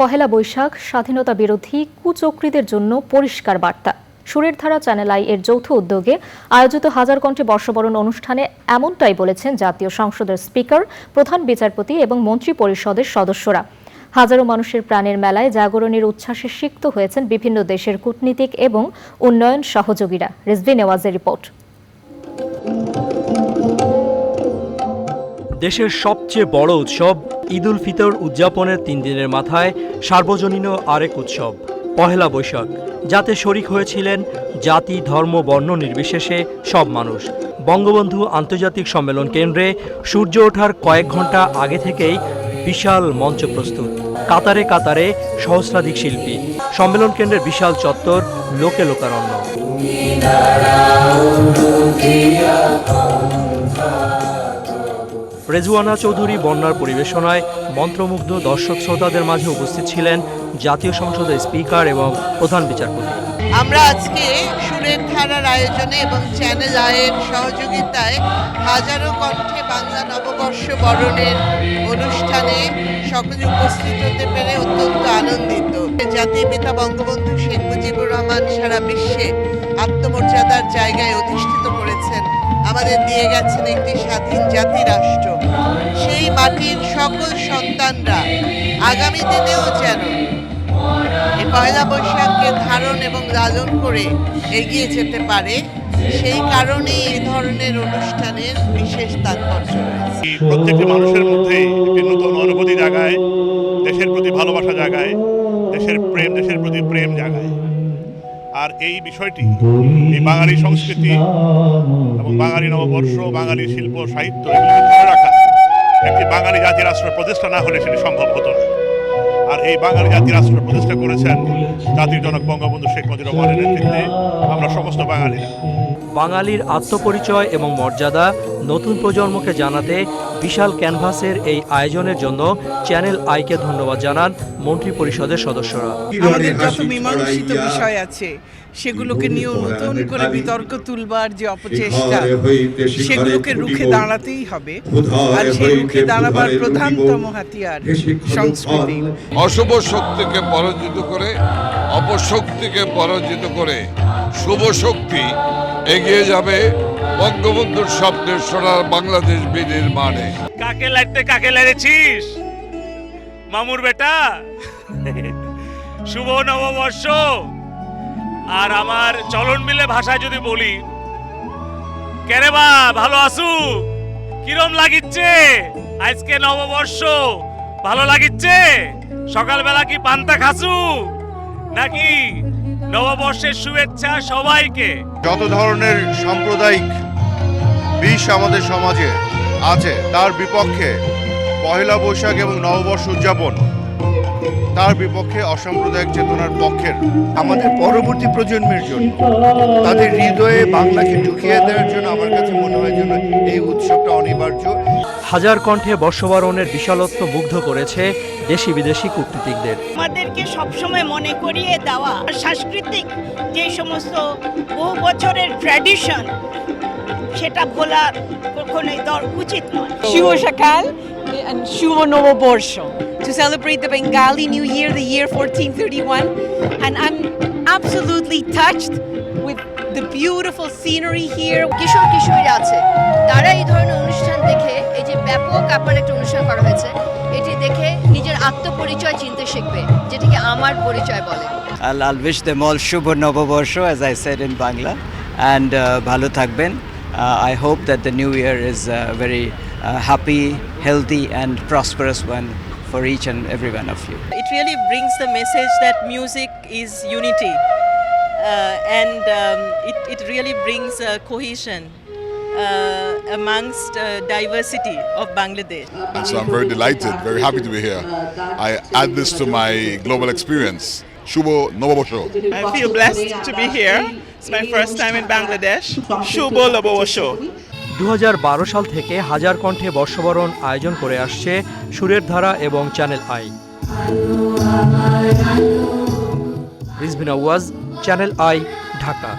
পহেলা বৈশাখ, স্বাধীনতা বিরোধী কুচক্রীদের জন্য পরিষ্কার বার্তা। সুরের ধারা চ্যানেল আই এর যৌথ উদ্যোগে আয়োজিত হাজার কণ্ঠে বর্ষবরণ অনুষ্ঠানে এমনটাই বলেছেন জাতীয় সংসদের স্পিকার, প্রধান বিচারপতি এবং মন্ত্রী পরিষদের সদস্যরা। হাজারো মানুষের প্রাণের মেলায় জাগরণের উচ্ছ্বাসে সিক্ত হয়েছেন বিভিন্ন দেশের কূটনীতিক এবং উন্নয়ন সহযোগীরা। রিজভি নেওয়াজের রিপোর্ট। দেশের সবচেয়ে বড় উৎসব ঈদ উল ফিতর উদযাপনের তিন দিনের মাথায় সার্বজনীন আরেক উৎসব, পহেলা বৈশাখ। যাতে শরিক হয়েছিলেন জাতি, ধর্ম, বর্ণ নির্বিশেষে সব মানুষ। বঙ্গবন্ধু আন্তর্জাতিক সম্মেলন কেন্দ্রে সূর্য ওঠার কয়েক ঘণ্টা আগে থেকেই বিশাল মঞ্চ প্রস্তুত। কাতারে কাতারে সহস্রাধিক শিল্পী। সম্মেলন কেন্দ্রের বিশাল চত্বর লোকে লোকারণ্য। রেজওয়ানা চৌধুরী বন্যার পরিবেশনায় মন্ত্রমুগ্ধ দর্শক শ্রোতাদের মাঝে উপস্থিত ছিলেন জাতীয় সংসদের স্পিকার এবং প্রধান বিচারপতি। আমরা আজকে সুরের ধারার আয়োজনে এবং চ্যানেল আয়ের সহযোগিতায় হাজারো কণ্ঠে বাংলা নববর্ষ বরণের অনুষ্ঠানে সকলে উপস্থিত হতে পেরে অত্যন্ত আনন্দিত। জাতির পিতা বঙ্গবন্ধু শেখ মুজিবুর রহমান সারা বিশ্বে আত্মমর্যাদার জায়গায় অধিষ্ঠিত আমাদের দিয়ে গেছেন একটি স্বাধীন জাতি রাষ্ট্র। সেই মাটির সকল সন্তানরা আগামী দিনেও যেন। এই পয়লা বৈশাখকে ধারণ এবং লালন করে এগিয়ে যেতে পারে, সেই কারণেই এই ধরনের অনুষ্ঠানের বিশেষ তাৎপর্য প্রত্যেকটি মানুষের মধ্যে নতুন অনুভূতি জাগায়, দেশের প্রতি ভালোবাসা জাগায়, দেশের প্রেম, দেশের প্রতি প্রেম জাগায়। আর এই বিষয়টি এই বাঙালি সংস্কৃতি এবং বাঙালি নববর্ষ বাঙালি শিল্প সাহিত্য এগুলোকে ধরে রাখা। একটি বাঙালি জাতি রাষ্ট্র প্রতিষ্ঠা না হলে সেটি সম্ভব হতো না। আর এই বাঙালি জাতি রাষ্ট্র প্রতিষ্ঠা করেছেন জাতির জনক বঙ্গবন্ধু শেখ মুজিবুর রহমানের নেতৃত্বে। আমরা সমস্ত বাঙালিরা। বাঙালির আত্মপরিচয় এবং মর্যাদা নতুন প্রজন্মকে জানাতে বিশাল ক্যানভাসের এই আয়োজনের জন্য চ্যানেল আইকে ধন্যবাদ জানান মন্ত্রী পরিষদের সদস্যরা। আমাদের যত মীমাংসিত বিষয় আছে সেগুলোকে নিয়ে নতুন করে বিতর্ক তুলবার যে অপচেষ্টা সেগুলোকে রুখে দাঁড়াতেই হবে। আর সেই রুখে দাঁড়াবার প্রধানতম হাতিয়ার সংস্কৃতি। অশুভ শক্তিকে পরাজিত করে অপশক্তিকে পরাজিত করে শুভ শক্তি। এগিয়ে যাবে বঙ্গবন্ধুর স্বপ্নের সোনার বাংলাদেশ বিনির্মাণে। কাকে লাগতে কাকে লেগেছিস মামুর বেটা? শুভ নববর্ষ। আর আমার চলন মিলে ভাষায় যদি বলি। কেরে বা, ভালো আসু কিরম লাগিচ্ছে? আজকে নববর্ষ, ভালো লাগিচ্ছে? সকালবেলা কি পান্তা খাসু? নাকি নববর্ষের শুভেচ্ছা সবাইকে। যত ধরনের সাম্প্রদায়িক বিষ আমাদের সমাজে আছে, তার বিপক্ষে পহেলা বৈশাখ এবং নববর্ষ উদযাপন তার বিপক্ষে অসাম্প্রদায়িক চেতনার পক্ষের আমাদের পরবর্তী প্রজন্মের জন্য তাদের হৃদয়ে বাংলাকে ঢুকিয়ে দেওয়ার জন্য আমার কাছে মনে হয় যেন এই উৎসবটা অনিবার্য। হাজার কণ্ঠে বর্ষবরণের বিশালত্ব মুগ্ধ করেছে দেশি বিদেশি কূটনীতিকদের। আমাদেরকে সবসময় মনে করিয়ে দেওয়া সাংস্কৃতিক যে সমস্ত বহু বছরের ট্র্যাডিশন সেটা ভোলা কখনোই দর উচিত নয় Shuvo Shakal and Shuvo Novoborsho to celebrate the Bengali New Year, the year 1431. And I'm absolutely touched with the beautiful scenery here. কিশোর কিশোরীরা আছে তারা এই ধরনের অনুষ্ঠান দেখে এই যে ব্যাপক আপনার একটা অনুষ্ঠান করা হয়েছে এটি দেখে নিজের আত্মপরিচয় চিনতে শিখবে যেটিকে আমার পরিচয় বলে I'll, I'll wish them all Shubha Novoborsho, as I said in Bangla, and uh, bhalo থাকবেন. Uh, I hope that the new year is a very uh, happy, healthy, and prosperous one for each and every one of you. It really brings the message that music is unity uh, and um, it, it really brings uh, cohesion uh, amongst uh, diversity of Bangladesh. And so I'm very delighted, very happy to be here. I add this to my global experience. Shubo Nobobosho. I feel blessed to be here. It's my first time in Bangladesh. Shubo Lobosho. দু সাল থেকে হাজার কণ্ঠে বর্ষবরণ আয়োজন করে আসছে সুরের ধারা এবং চ্যানেল আই রিজভিন আওয়াজ চ্যানেল আই ঢাকা